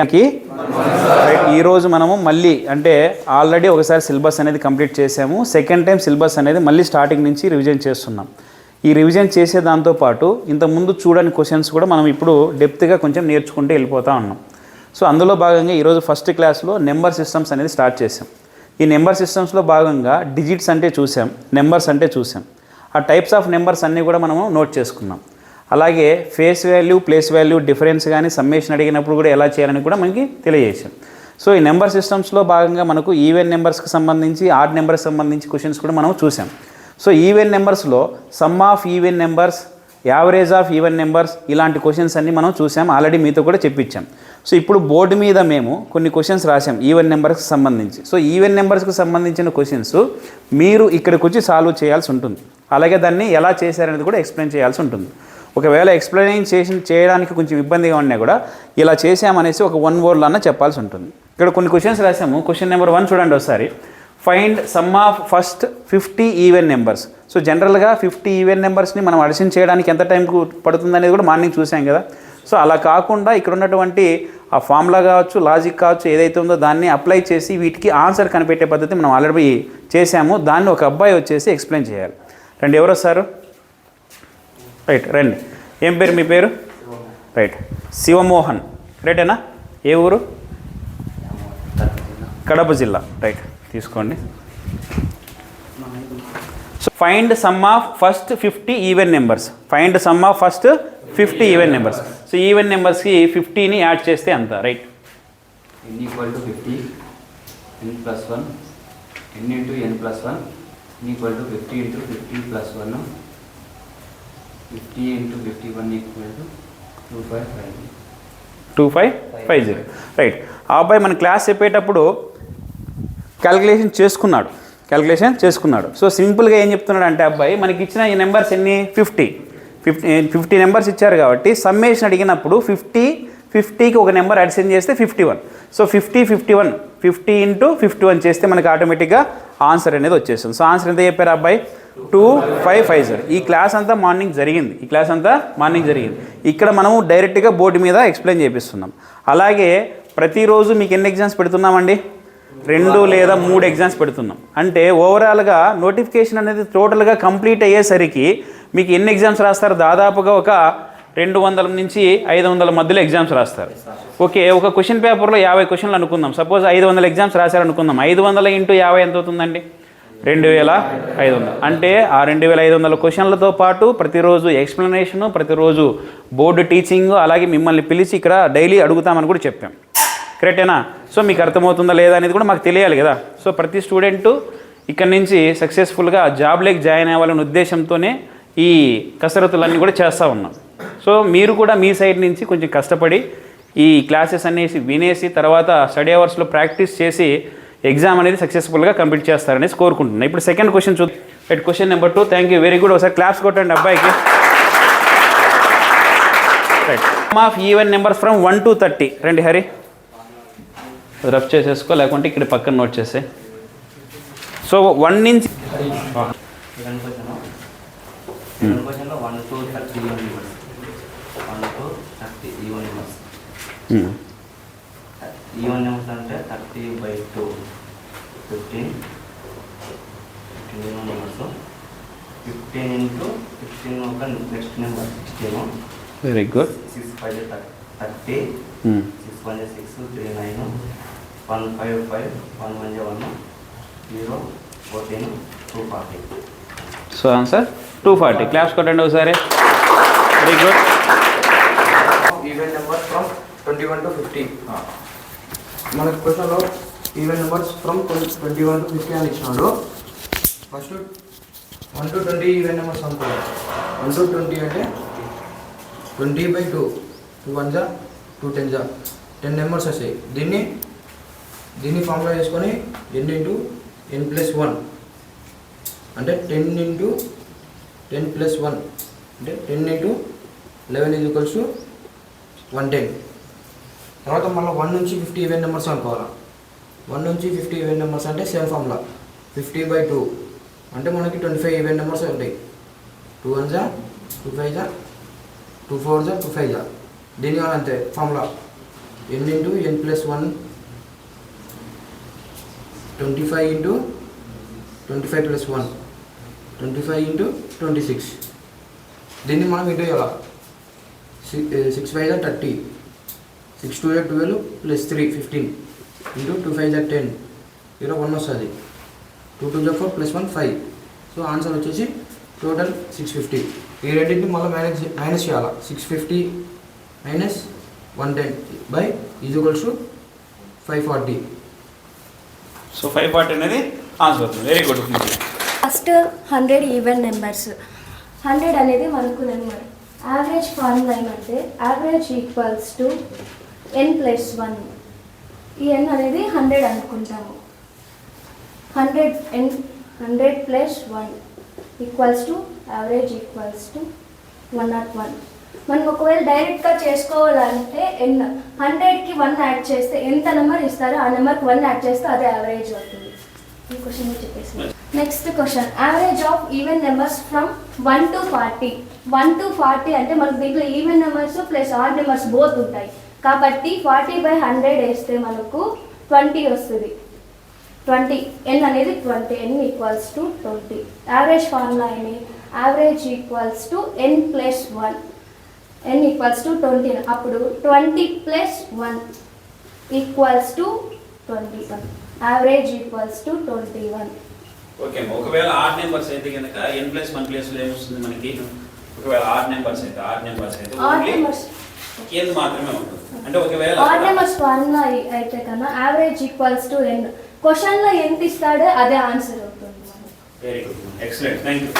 Right ఈరోజు మనము మళ్ళీ అంటే ఆల్రెడీ ఒకసారి సిలబస్ అనేది కంప్లీట్ చేసాము. సెకండ్ టైం సిలబస్ అనేది మళ్ళీ స్టార్టింగ్ నుంచి రివిజన్ చేస్తున్నాం. ఈ రివిజన్ చేసే దాంతోపాటు ఇంతకుముందు చూడని క్వశ్చన్స్ కూడా మనం ఇప్పుడు డెప్త్గా కొంచెం నేర్చుకుంటూ వెళ్ళిపోతా ఉన్నాం. సో అందులో భాగంగా ఈరోజు ఫస్ట్ క్లాస్లో నెంబర్ సిస్టమ్స్ అనేది స్టార్ట్ చేసాం. ఈ నెంబర్ సిస్టమ్స్లో భాగంగా డిజిట్స్ అంటే చూసాం నెంబర్స్ అంటే చూసాం. ఆ టైప్స్ ఆఫ్ నెంబర్స్ అన్నీ కూడా మనము నోట్ చేసుకున్నాం. అలాగే face value place value difference కానీ సమ్మేషన్ అడిగినప్పుడు కూడా ఎలా చేయాలని కూడా మనకి తెలియజేసాం సో ఈ నెంబర్ సిస్టమ్స్లో భాగంగా మనకు ఈవెన్ నెంబర్స్కి సంబంధించి ఆడ్ నెంబర్స్ సంబంధించి క్వశ్చన్స్ కూడా మనం చూసాం. So even నెంబర్స్లో sum of even numbers average of even numbers ఇలాంటి క్వశ్చన్స్ అన్నీ మనం చూసాం. ఆల్రెడీ మీతో కూడా చెప్పించాం సో ఇప్పుడు బోర్డు మీద మేము కొన్ని క్వశ్చన్స్ రాసాం ఈవెన్ నెంబర్స్కి సంబంధించి. సో ఈవెన్ నెంబర్స్కి సంబంధించిన క్వశ్చన్స్ మీరు ఇక్కడికి వచ్చి సాల్వ్ చేయాల్సి ఉంటుంది. అలాగే దాన్ని ఎలా చేశారనేది కూడా ఎక్స్ప్లెయిన్ చేయాల్సి ఉంటుంది. ఒకవేళ ఎక్స్ప్లెయిన్ చేసి చేయడానికి కొంచెం ఇబ్బందిగా ఉన్నా కూడా ఇలా చేసామనేసి ఒక వన్ వర్డ్లో అన్న చెప్పాల్సి ఉంటుంది. ఇక్కడ కొన్ని క్వశ్చన్స్ రాసాము క్వశ్చన్ నెంబర్ వన్ చూడండి ఒకసారి. Find sum of first fifty even numbers so జనరల్గా ఫిఫ్టీ ఈవెన్ నెంబర్స్ని మనం అడిషన్ చేయడానికి ఎంత టైం పడుతుంది అనేది కూడా మార్నింగ్ చూసాం కదా. సో అలా కాకుండా ఇక్కడ ఉన్నటువంటి ఆ ఫార్ములా కావచ్చు లాజిక్ కావచ్చు ఏదైతే ఉందో దాన్ని అప్లై చేసి వీటికి ఆన్సర్ కనిపెట్టే పద్ధతి మనం ఆల్రెడీ చేసాము దాన్ని ఒక అబ్బాయి వచ్చేసి ఎక్స్ప్లెయిన్ చేయాలి. రండి ఎవరు వస్తారు? రైట్ రండి. ఏం పేరు మీ పేరు? రైట్. శివమోహన్. రైటేనా? ఏ ఊరు? కడప జిల్లా. రైట్. తీసుకోండి. So find sum of first fifty even numbers find sum of first fifty even numbers so even నెంబర్స్కి ఫిఫ్టీని యాడ్ చేస్తే అంత right. N equal to fifty n plus one n into n plus one equal to fifty into fifty plus one fifty into fifty one two five five zero. Right. ఆ అబ్బాయి మన class చెప్పేటప్పుడు calculation చేసుకున్నాడు. Calculation చేసుకున్నాడు. So సింపుల్గా ఏం చెప్తున్నాడు అంటే అబ్బాయి మనకి ఇచ్చిన ఈ నెంబర్స్ ఎన్ని? ఫిఫ్టీ. ఫిఫ్టీ ఫిఫ్టీ నెంబర్స్ ఇచ్చారు కాబట్టి సమ్మేషన్ అడిగినప్పుడు ఫిఫ్టీ ఫిఫ్టీకి ఒక నెంబర్ అడిషన్ చేస్తే fifty one. So fifty fifty one. Fifty into fifty one చేస్తే మనకి ఆటోమేటిక్గా ఆన్సర్ అనేది వచ్చేస్తుంది. సో ఆన్సర్ ఎంత చెప్పారు అబ్బాయి? టూ ఫైవ్ ఫైవ్ సార్ ఈ క్లాస్ అంతా మార్నింగ్ జరిగింది. ఈ క్లాస్ అంతా మార్నింగ్ జరిగింది. ఇక్కడ మనము డైరెక్ట్గా బోర్డు మీద ఎక్స్ప్లెయిన్ చేపిస్తున్నాం. అలాగే ప్రతిరోజు మీకు ఎన్ని ఎగ్జామ్స్ పెడుతున్నామండి? రెండు లేదా మూడు ఎగ్జామ్స్ పెడుతున్నాం. అంటే ఓవరాల్గా నోటిఫికేషన్ అనేది టోటల్గా కంప్లీట్ అయ్యేసరికి మీకు ఎన్ని ఎగ్జామ్స్ రాస్తారు? దాదాపుగా ఒక రెండు వందల నుంచి ఐదు వందల మధ్యలో ఎగ్జామ్స్ రాస్తారు. ఓకే ఒక క్వశ్చన్ పేపర్లో యాభై క్వశ్చన్లు అనుకుందాం. సపోజ్ ఐదు వందల ఎగ్జామ్స్ రాశారు అనుకుందాం ఐదు వందల ఇంటూ యాభై ఎంత అవుతుందండి? రెండు వేల ఐదు వందలు. అంటే ఆ రెండు వేల ఐదు వందల క్వశ్చన్లతో పాటు ప్రతిరోజు ఎక్స్ప్లెనేషను ప్రతిరోజు బోర్డు టీచింగ్ అలాగే మిమ్మల్ని పిలిచి ఇక్కడ డైలీ అడుగుతామని కూడా చెప్పాం. కరెక్టేనా? సో మీకు అర్థమవుతుందా లేదా అనేది కూడా మాకు తెలియాలి కదా. సో ప్రతి స్టూడెంటు ఇక్కడ నుంచి సక్సెస్ఫుల్గా జాబ్లోకి జాయిన్ అవ్వాలనే ఉద్దేశంతోనే ఈ కసరత్తులన్నీ కూడా చేస్తూ ఉన్నాం. సో మీరు కూడా మీ సైడ్ నుంచి కొంచెం కష్టపడి ఈ క్లాసెస్ అనేసి వినేసి తర్వాత స్టడీ అవర్స్లో ప్రాక్టీస్ చేసి ఎగ్జామ్ అనేది సక్సెస్ఫుల్గా కంప్లీట్ చేస్తారనేసి కోరుకుంటున్నాను ఇప్పుడు second question chew at question number two thank you very good ఒకసారి క్లాప్స్ కొట్టండి అబ్బాయికి. Right of even numbers from one to thirty రండి హరి రఫ్ చేసేసుకో లేకుంటే ఇక్కడ పక్కన నోట్ చేసే. సో వన్ నుంచి one to thirty even numbers అంటే thirty by two fifteen. Fifteen even numbers fifteen into fifteen ఒక next number sixteen. Very good six five thirty. Six one six three nine one five five one one one zero fourteen two forty so answer two forty claps కొట్టండి ఒకసారి. Very good even number from twenty one to fifty మనకు క్వశ్చన్లో even numbers from twenty one to fifty అని ఇచ్చినాడు. First one to twenty even numbers అనుకో one to twenty అంటే twenty by two two one జా two ten జా ten numbers వస్తాయి దీన్ని దీన్ని ఫార్ములా చేసుకొని n into n plus one అంటే ten into ten plus one అంటే ten into eleven is equals to one ten తర్వాత మళ్ళీ వన్ నుంచి ఫిఫ్టీ ఈవెన్ నెంబర్స్ అనుకోవాలి. వన్ నుంచి ఫిఫ్టీ ఈవెన్ నెంబర్స్ అంటే same formula fifty by two అంటే మనకి ట్వంటీ ఫైవ్ ఈవెన్ నెంబర్స్ ఉంటాయి. టూ వన్ జా టూ ఫైవ్ జా టూ ఫోర్ జా టూ ఫైవ్ జా దీని వల్ల అంతే formula n into n plus one twenty five into twenty five plus one twenty five into twenty six దీన్ని మనం ఇంటూ చేయాలి? Six five thirty six two eight twelve plus three fifteen into two five జా ten zero one వస్తుంది two two జా four plus one five so answer వచ్చేసి total six fifty ఈ రెండింటిని మళ్ళీ మైనస్ మైనస్ చేయాలి? Six fifty minus one ten by equals to five forty so five forty అనేది answer అవుతుంది. Very good first hundred even numbers hundred అనేది మనకు number average formula ఏమంటే average equals to n plus one ఈ ఎన్ అనేది hundred అనుకుంటాము. Hundred n hundred plus one equals to average equals to one not one మనం ఒకవేళ డైరెక్ట్గా చేసుకోవాలంటే ఎన్ హండ్రెడ్కి వన్ యాడ్ చేస్తే ఎంత నెంబర్ ఇస్తారో ఆ నెంబర్కి వన్ యాడ్ చేస్తే అదే యావరేజ్ అవుతుంది. ఈ క్వశ్చన్ చెప్పేసి next question average of even numbers from one to forty one to forty అంటే మనకు దీంట్లో even numbers plus odd numbers both ఉంటాయి. కాబట్టి ఫార్టీ బై హండ్రెడ్ వేస్తే మనకు ట్వంటీ వస్తుంది. ట్వంటీ ఎన్ అనేది twenty n equals to twenty. Average formula ఏమి? Average equals to n plus one. N equals to twenty. అప్పుడు twenty plus one equals to twenty one. Average equals to twenty one. Okay ఒకవేళ odd numbers అయితే కనుక ఎన్ plus one ప్లేస్లో ఏమొస్తుంది మనకి? ఒకవేళ odd numbers అయితే ఆడ్ నెంబర్స్ అయితే ఎన్ మాత్రమే ఉంటుంది. అంటే ఒకవేళ ఆడ్ నెంబర్స్ ఫార్ములా అయితే కన్నా యావరేజ్ ఈక్వల్స్ టు ఎన్ క్వశ్చన్లో ఎంత ఇస్తాడో అదే ఆన్సర్ అవుతుంది. Very good excellent thank you